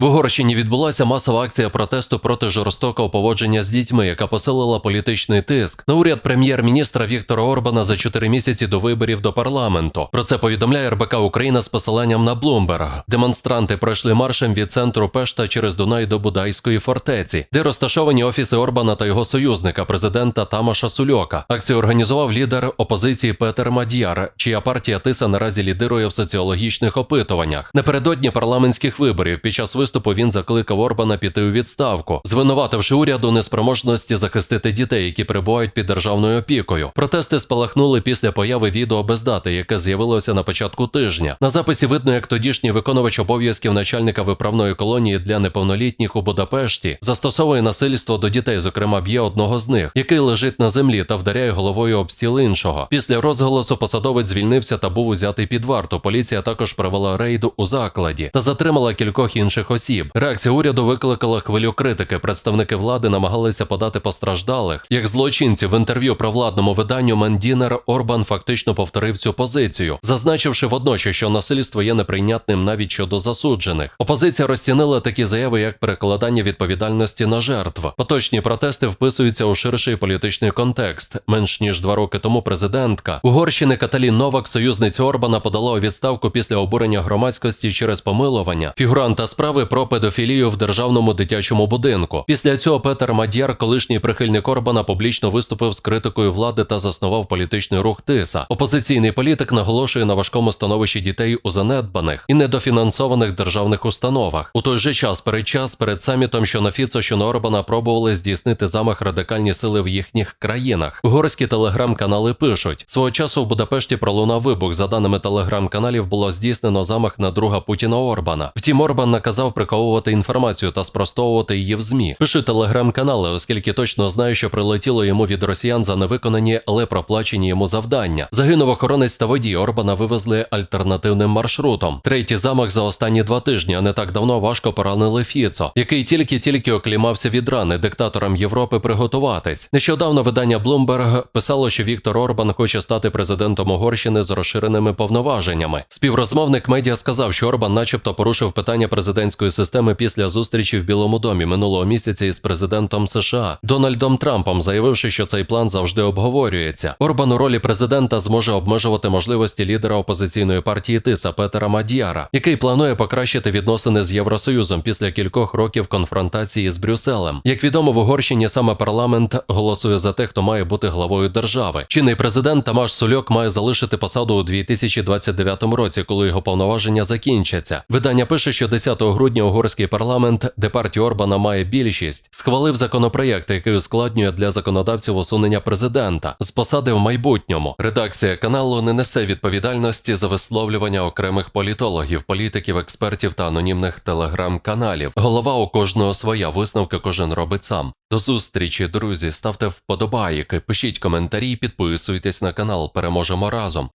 В Угорщині відбулася масова акція протесту проти жорстокого поводження з дітьми, яка посилила політичний тиск на уряд прем'єр-міністра Віктора Орбана за чотири місяці до виборів до парламенту. Про це повідомляє РБК Україна з посиланням на Блумберг. Демонстранти пройшли маршем від центру Пешта через Дунай до Будайської фортеці, де розташовані офіси Орбана та його союзника, президента Тамаша Сульока. Акцію організував лідер опозиції Петер Мад'яр, чия партія Тиса наразі лідирує в соціологічних опитуваннях. Напередодні парламентських виборів під час виступу він закликав Орбана піти у відставку, звинувативши уряду неспроможності захистити дітей, які перебувають під державною опікою. Протести спалахнули після появи відео без дати, яке з'явилося на початку тижня. На записі видно, як тодішній виконувач обов'язків начальника виправної колонії для неповнолітніх у Будапешті застосовує насильство до дітей, зокрема б'є одного з них, який лежить на землі та вдаряє головою об стіл іншого. Після розголосу посадовець звільнився та був узятий під варту. Поліція також провела рейду у закладі та затримала кількох інших осіб. Реакція уряду викликала хвилю критики. Представники влади намагалися подати постраждалих. Як злочинці в інтерв'ю про владному виданню Мандінер Орбан фактично повторив цю позицію, зазначивши водночас, що насильство є неприйнятним навіть щодо засуджених. Опозиція розцінила такі заяви, як перекладання відповідальності на жертв. Поточні протести вписуються у ширший політичний контекст. Менш ніж два роки тому президентка Угорщини Каталін Новак, союзниця Орбана, подала у відставку після обурення громадськості через помилування фігуранта справи про педофілію в державному дитячому будинку. Після цього Петер Мадяр, колишній прихильник Орбана, публічно виступив з критикою влади та заснував політичний рух Тиса. Опозиційний політик наголошує на важкому становищі дітей у занедбаних і недофінансованих державних установах. У той же час, перед час перед самітом, що на Фіцо, що на Орбана пробували здійснити замах радикальні сили в їхніх країнах. Угорські телеграм-канали пишуть свого часу в Будапешті пролунав вибух. За даними телеграм-каналів, було здійснено замах на друга Путіна Орбана. Втім, Орбан наказав приховувати інформацію та спростовувати її в змі. Пишуть телеграм-канали, оскільки точно знаю, що прилетіло йому від росіян за невиконані, але проплачені йому завдання. Загинув охоронець та водій Орбана вивезли альтернативним маршрутом. Третій замах за останні два тижні, а не так давно важко поранили Фіцо, який тільки-тільки оклімався від рани диктаторам Європи приготуватись. Нещодавно видання Bloomberg писало, що Віктор Орбан хоче стати президентом Угорщини з розширеними повноваженнями. Співрозмовник медіа сказав, що Орбан, начебто, порушив питання президентської системи після зустрічі в Білому домі минулого місяця із президентом США Дональдом Трампом, заявивши, що цей план завжди обговорюється. Орбан у ролі президента зможе обмежувати можливості лідера опозиційної партії Тиса Петера Мадіара, який планує покращити відносини з Євросоюзом після кількох років конфронтації з Брюсселем. Як відомо, в Угорщині саме парламент голосує за те, хто має бути главою держави. Чинний президент Тамаш Сульок має залишити посаду у 2029 році, коли його повноваження закінчаться. Видання пише, що 10 грудня угорський парламент, де партія Орбана має більшість, схвалив законопроєкт, який ускладнює для законодавців усунення президента з посади в майбутньому. Редакція каналу не несе відповідальності за висловлювання окремих політологів, політиків, експертів та анонімних телеграм-каналів. Голова у кожного своя висновки кожен робить сам. До зустрічі, друзі. Ставте вподобайки, пишіть коментарі, підписуйтесь на канал. Переможемо разом.